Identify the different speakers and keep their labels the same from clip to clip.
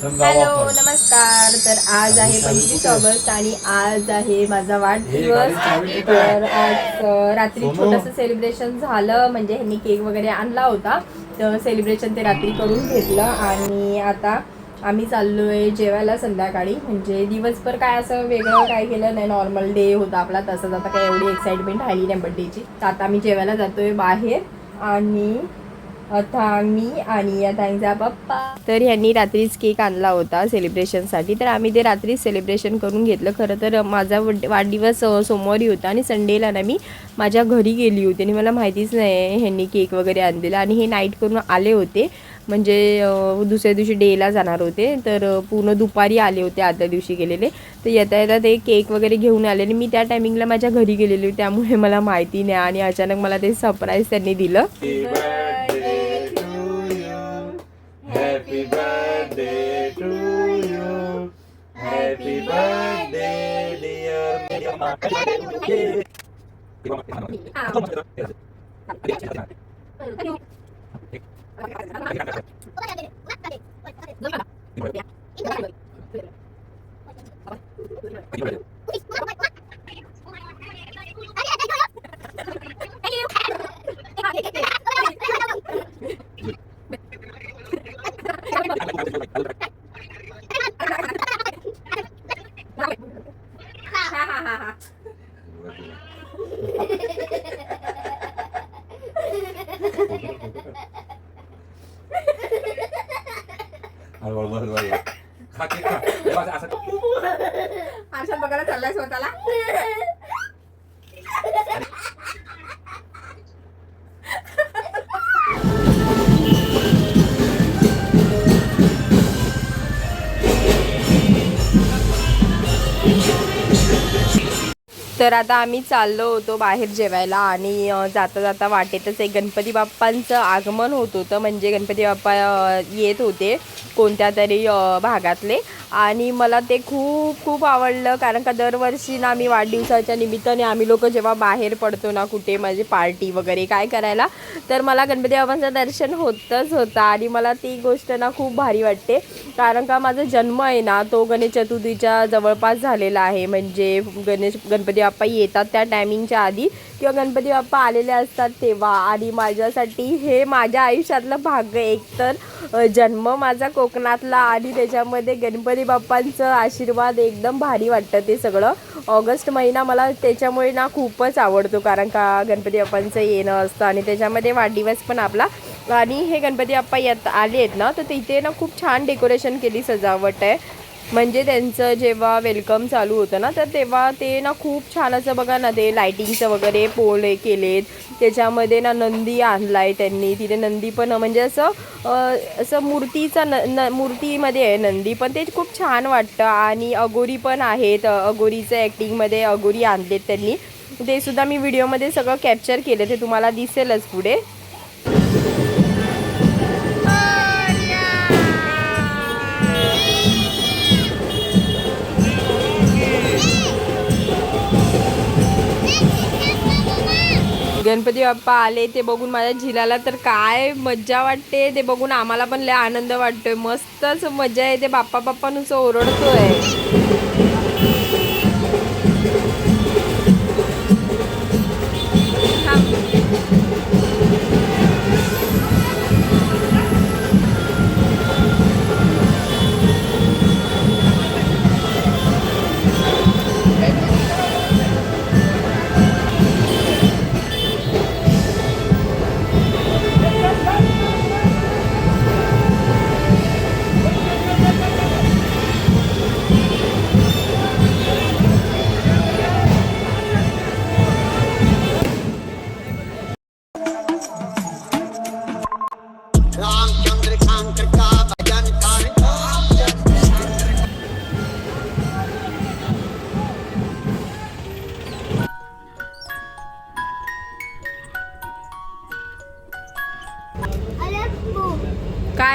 Speaker 1: Hello. नमस्कार तर आज आहे पंचवीस? ऑगस्ट आणि आज आहे माझा वाढदिवस तर? आज रात्री. छोटंसं सेलिब्रेशन झालं म्हणजे ह्यांनी केक वगैरे आणला होता तर सेलिब्रेशन ते रात्री करून घेतलं आणि आता आम्ही चाललोय जेवायला संध्याकाळी म्हणजे दिवसभर काय असं वेगळं काय केलं नाही नॉर्मल डे होता आपला तसंच आता काय एवढी एक्साइटमेंट राहिली नाही बड्डेची तर आता आम्ही जेवायला जातोय बाहेर आणि आता मी आणि या ताईंचा पप्पा. तर यांनी रात्रीच केक आणला होता सेलिब्रेशनसाठी तर आम्ही ते रात्रीच सेलिब्रेशन करून घेतलं. खरं तर माझा वाढदिवस सोमवारी होता आणि संडेला ना मी माझ्या घरी गेली होती आणि मला माहितीच नाही ह्यांनी केक वगैरे आणलेला आणि हे नाईट करून आले होते. म्हणजे दुसऱ्या दिवशी डेला जाणार होते. तर पूर्ण दुपारी आले होते आदल्या दिवशी गेलेले. तर येता येता ते केक वगैरे घेऊन आले आणि मी त्या टायमिंगला माझ्या घरी गेलेली होती. त्यामुळे मला माहिती नाही आणि अचानक मला ते सरप्राईज त्यांनी दिलं.
Speaker 2: Happy birthday to you. Happy birthday, dear Mama. अरे वा, वा, वा, वा. खा केक खा. हे बघ, असं-
Speaker 1: आरशात बघायला चाललाय स्वतःला तर आता आम्ही चाललो होतो बाहेर जेवायला आणि जाता जाता वाटेतच एक गणपती बाप्पांचं आगमन होत होतं. म्हणजे गणपती बाप्पा येत होते कोणत्या तरी भागातले. आणि मला ते खूप खूप आवडलं कारण का दरवर्षी ना आम्ही वाढदिवसाच्या निमित्ताने आम्ही लोक जेव्हा बाहेर पडतो ना कुठे म्हणजे पार्टी वगैरे काय करायला तर मला गणपती बाप्पांचं दर्शन होतंच होतं. आणि मला ती गोष्ट ना खूप भारी वाटते. कारण का माझा जन्म आहे ना तो गणेश चतुर्थीच्या जवळपास झालेला आहे. म्हणजे गणेश गणपती बाप्पा येतात त्या टायमिंगच्या आधी. किंवा गणपती बाप्पा आलेले असतात तेव्हा. आणि माझ्यासाठी हे माझ्या आयुष्यातलं भाग्य एकतर जन्म माझा कोकणातला आणि त्याच्यामध्ये गणपती बाप्पांचं आशीर्वाद एकदम भारी वाटतं ते सगळं. ऑगस्ट महिना मला त्याच्यामुळे ना खूपच आवडतो. कारण का गणपती बाप्पांचं येणं असतं आणि त्याच्यामध्ये वाढदिवस पण आपला. आणि हे गणपती बाप्पा येत आले आहेत ना तर तिथे ना खूप छान डेकोरेशन केली सजावट आहे. म्हणजे त्यांचं जेव्हा वेलकम चालू होतं ना तर तेव्हा ते ना खूप छान असं बघा ना ते लायटिंगचं वगैरे पोल हे केलेत. त्याच्यामध्ये ना नंदी आणलाय त्यांनी. तिथे नंदी पण म्हणजे असं असं मूर्तीचा न न मूर्तीमध्ये आहे नंदी पण ते खूप छान वाटतं. आणि अगोरी पण आहेत. अगोरीचं ॲक्टिंगमध्ये अगोरी आणलेत त्यांनी. ते सुद्धा मी व्हिडिओमध्ये सगळं कॅप्चर केलं. ते तुम्हाला दिसेलच पुढे. गणपती बाप्पा आले ते बघून माझ्या झिलाला तर काय मज्जा वाटते ते बघून आम्हाला पण लय आनंद वाटतोय. मस्तच मजा येते. बाप्पा बाप्पा नुसतं ओरडतोय.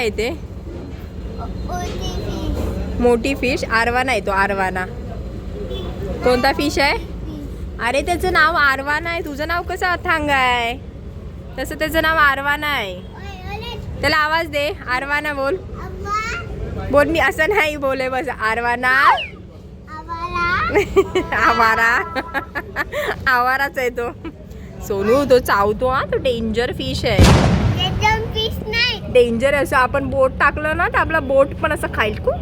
Speaker 1: काय आहे ते? मोठी फिश आरवाना आहे तो आरवाना. कोणता फिश आहे? अरे त्याचं नाव आरवाना आहे. तुझं नाव कसं अथांग आहे? तसं त्याचं नाव आरवाना आहे. त्याला आवाज दे. आरवाना बोल. बोल मी असं नाही बोले बस. आरवाना. आवारा आवाराच आहे तो. सोनू तो चावतो हा. तो डेंजर फिश आहे. डेंजर आहे. असं आपण बोट टाकलं ना तर आपला बोट पण असं खाईल खूप.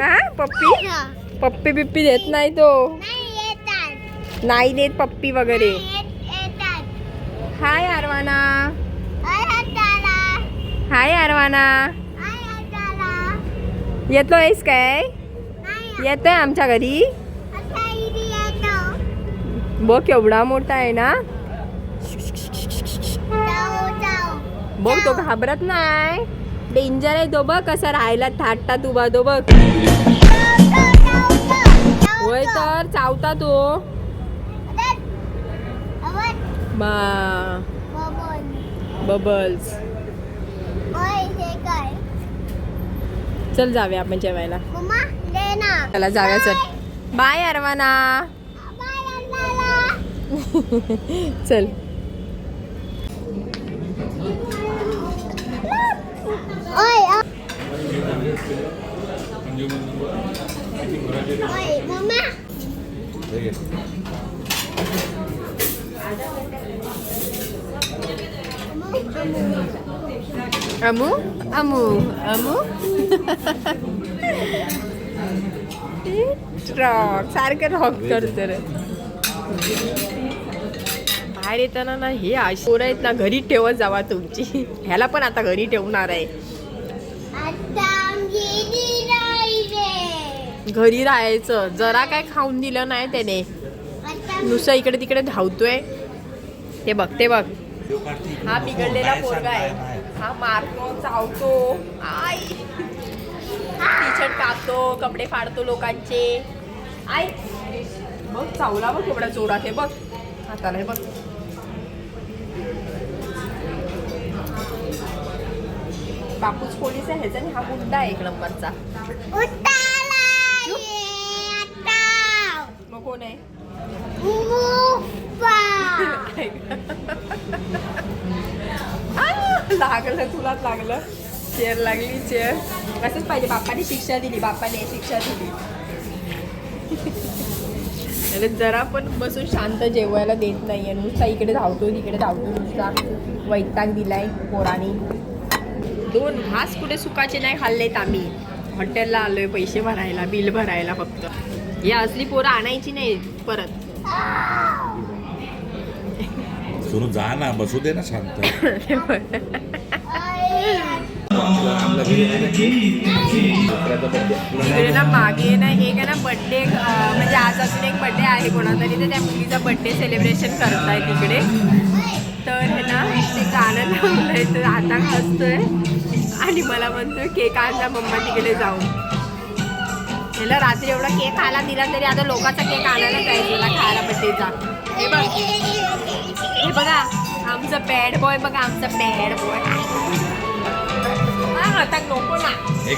Speaker 1: हा? पप्पी? पप्पी बिप्पी देत नाही तो. नाही देत पप्पी वगैरे. हाय आरवाना. हाय आरवाना. येतो आहेस काय? येतोय आमच्या घरी. बघ केवढा मोठा आहे ना. बघ तो घाबरत नाही. डेंजर आहे तो बघ कसा राहायला थाटतात उभा तो बघ. होय तर चावता तो. बबल्स चल जाऊया आपण जेवायला. चला जाऊया चल. बाय अरवाना चल
Speaker 2: ठीक आहे.
Speaker 1: अमू? अमू? अमू? रॉक सारखं रॉक करतो रे. बाहेर येताना ना हे आशोर आहेत ना घरी ठेवत जावा तुमची. ह्याला पण आता घरी ठेवणार आहे. घरी राहायचं. जरा काय खाऊन दिलं नाही त्याने. नुसतं इकडे तिकडे धावतोय. ते बघ ते बघ. हा बिघडलेला पोरगा आहे. हा मारतो चावतो. आई. टी शर्ट कापतो कपडे फाडतो लोकांचे. आई. बघ चावला बघ एवढा जोरात. आहे बघ. हाताला हे बघ. बापूच पोलीस आहे ह्याचा आणि हा गुंडा आहे एक नंबरचा मग कोण आहे लागलं तुलाच लागलं. चेअर लागली चेअर असंच पाहिजे बाप्पाने शिक्षा दिली बाप्पाने शिक्षा दिली. अरे जरा पण बसून शांत जेवायला देत नाहीये. नुसता इकडे धावतो तिकडे धावतो नुसता वैताग दिलाय पोरानी. दोन घास कुठे सुकाचे नाही खाल्लेत आम्ही. हॉटेलला आलोय पैसे भरायला बिल भरायला फक्त. या असली पोरं आणायची नाही परत.
Speaker 2: सोनू जा ना बसू दे ना शांत.
Speaker 1: इकडे ना मागे ना एक ना बड्डे म्हणजे आज अजून एक बड्डे आहे कोणातरी तर त्या मुलीचा बड्डे सेलिब्रेशन करताय तिकडे तर हे ना ते गाणं लावलंय तर आता हसतोय. आणि मला म्हणतोय केक आणला मम्मा तिकडे जाऊन. ह्याला रात्री एवढा केक खायला दिला तरी आता लोकांचा केक आणायला पाहिजे मला खायला बड्डेचा हे बघ. हे बघा आमचं बॅड बॉय बघा आमचं बॅड बॉय हा आता नको ना.
Speaker 2: हे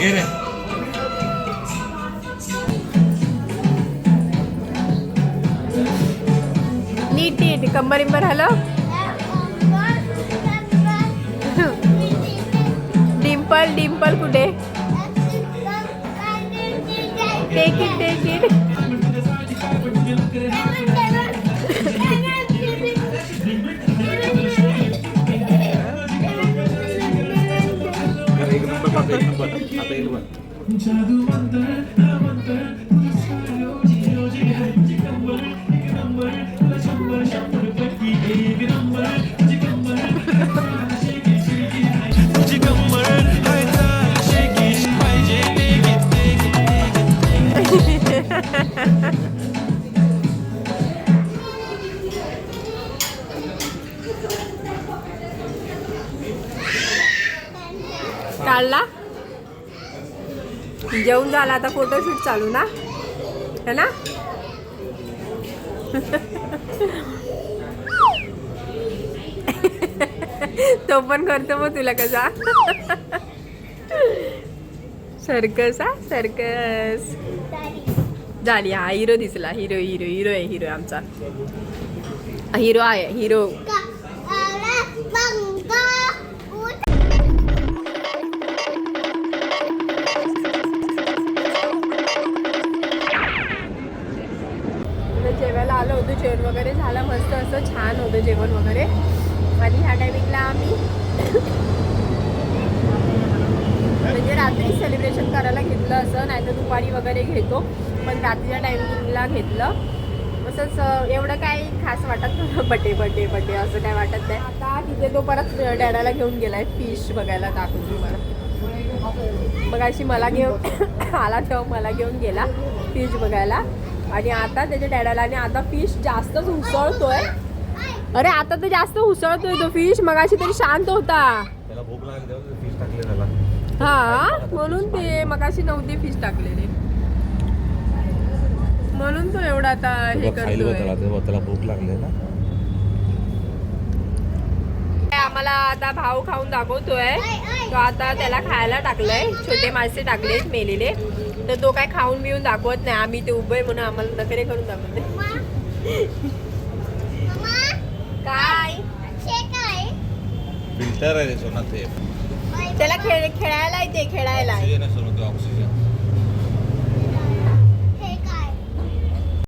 Speaker 1: नीट नीट. कंबर इंबर हॅलो डिम्पल डिम्पल कुठे?
Speaker 2: ടേക്ക് ഇറ്റ് ടേക്ക്
Speaker 1: ഇറ്റ് ചതുമന്ത झाला आता फोटोशूट चालू ना? है ना? तो पण करतो मग तुला कसा? सर्कस हा? सर्कस. झाली हा हिरो दिसला. हिरो हिरो हिरो आहे हिरो आमचा. हिरो आहे हिरो मस्त असं छान होतं जेवण वगैरे. आणि ह्या टायमिंगला आम्ही म्हणजे रात्री सेलिब्रेशन करायला घेतलं असं नाही तर दुपारी वगैरे घेतो. पण रात्रीच्या टायमिंगला घेतलं. असंच एवढं काही खास वाटत नव्हतं. बटे बटे बटे असं काय वाटत नाही. आता तिथे तो परत डॅडाला घेऊन गेलाय फिश बघायला दाखवून तुम्हाला मग अशी मला घेऊन आला तेव्हा मला घेऊन गेला फिश बघायला. आणि आता त्याच्या डॅडाला आणि आता फिश जास्तच उसळतोय. अरे आता तर जास्त उसळतोय तो फिश मग अशी तरी शांत होता. हा म्हणून ते मगाशी नव्हते फिश टाकलेले. म्हणून तो एवढा आता हे करतोय.
Speaker 2: त्याला भूक लागली ना.
Speaker 1: आम्हाला आता भाव खाऊन दाखवतोय. तो आता त्याला खायला टाकलंय. छोटे मासे टाकलेत मेलेले. तर तो काय खाऊन बिऊन दाखवत नाही. आम्ही ते उभे म्हणून आम्हाला नखरे करून दाखवते काय?
Speaker 2: फिल्टर आहे सोना ते
Speaker 1: त्याला खेळ खेळायला येते खेळायला.
Speaker 2: ऑक्सिजन